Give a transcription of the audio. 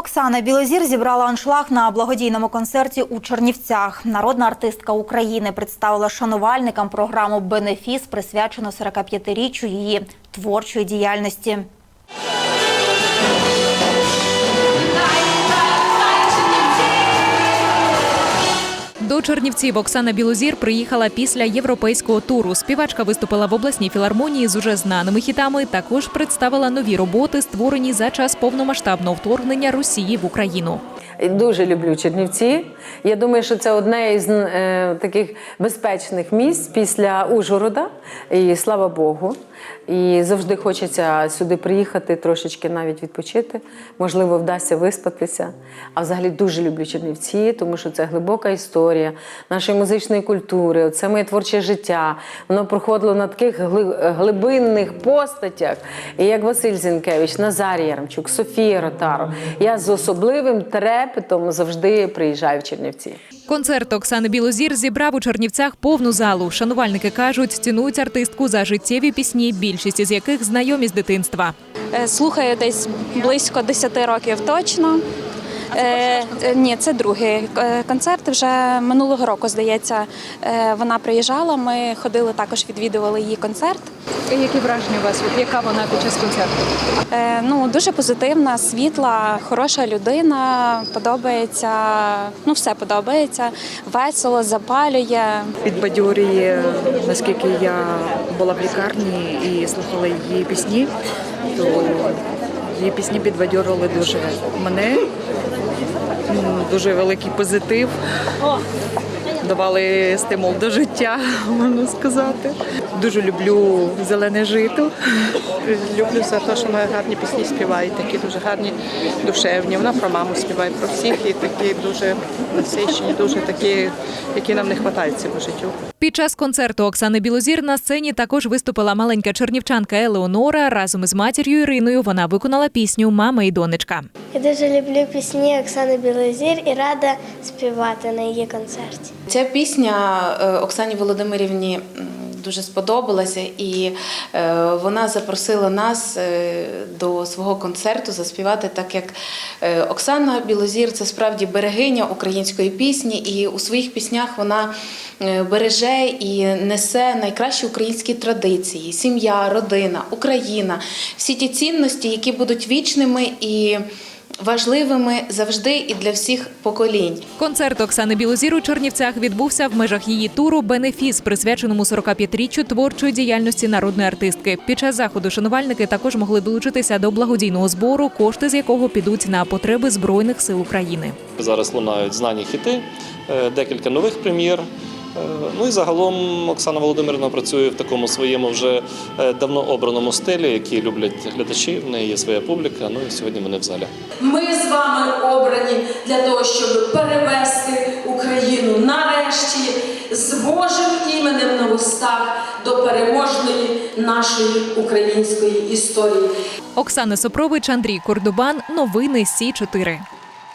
Оксана Білозір зібрала аншлаг на благодійному концерті у Чернівцях. Народна артистка України представила шанувальникам програму Бенефіс, присвячену 45-річчю її творчої діяльності. До Чернівців Оксана Білозір приїхала після європейського туру. Співачка виступила в обласній філармонії з уже знаними хітами. Також представила нові роботи, створені за час повномасштабного вторгнення Росії в Україну. Дуже люблю Чернівці. Я думаю, що це одне із е, таких безпечних місць після Ужгорода. І слава Богу. І завжди хочеться сюди приїхати, трошечки навіть відпочити. Можливо, вдасться виспатися. А взагалі дуже люблю Чернівці, тому що це глибока історія нашої музичної культури. Це моє творче життя. Воно проходило на таких глибинних постатях, і як Василь Зінкевич, Назар Яремчук, Софія Ротаро. Я з особливим трепетом завжди приїжджаю в Чернівці. Концерт Оксани Білозір зібрав у Чернівцях повну залу. Шанувальники кажуть, цінують артистку за життєві пісні, більшість із яких знайомі з дитинства. Е, Слухаю десь близько 10 років точно. Е, е, ні, це другий е, концерт. Вже минулого року, здається, вона приїжджала. Ми ходили також, відвідували її концерт. Які враження у вас? От яка вона під час концерту? Е, ну, дуже позитивна, світла, хороша людина. Подобається, ну все подобається. Весело, запалює. підбадьорює, наскільки я була в лікарні і слухала її пісні, то її пісні підбадьорили дуже мене. Дуже великий позитив. Давали стимул до життя, можна сказати. Дуже люблю зелене жито. Люблю за те, що вона гарні пісні співає, такі дуже гарні, душевні. Вона про маму співає, про всіх і такі дуже насичені, дуже такі, які нам не вистачає цього життю. Під час концерту Оксани Білозір на сцені також виступила маленька чернівчанка Елеонора. Разом із матір'ю Іриною вона виконала пісню Мама і донечка. Я дуже люблю пісні Оксани Білозір і рада співати на її концерті. Ця пісня е, Оксані Володимирівні дуже сподобалася, і е, вона запросила нас е, до свого концерту заспівати, так як Оксана Білозір це справді берегиня української пісні, і у своїх піснях вона береже і несе найкращі українські традиції: сім'я, родина, Україна, всі ті цінності, які будуть вічними і важливими завжди і для всіх поколінь. Концерт Оксани Білозір у Чернівцях відбувся в межах її туру Бенефіс, присвяченому 45-річчю творчої діяльності народної артистки. Під час заходу шанувальники також могли долучитися до благодійного збору, кошти з якого підуть на потреби збройних сил України. Зараз лунають знані хіти, е, декілька нових прем'єр. Е, Ну і загалом Оксана Володимирівна працює в такому своєму вже е, давно обраному стилі, який люблять глядачі. В неї є своя публіка. Ну і сьогодні вони в залі. Ми з вами обрані для того, щоб перевести Україну нарешті з Божим іменем на устах до переможної нашої української історії. Оксана Сопрович, Андрій Кордубан. Новини Сі 4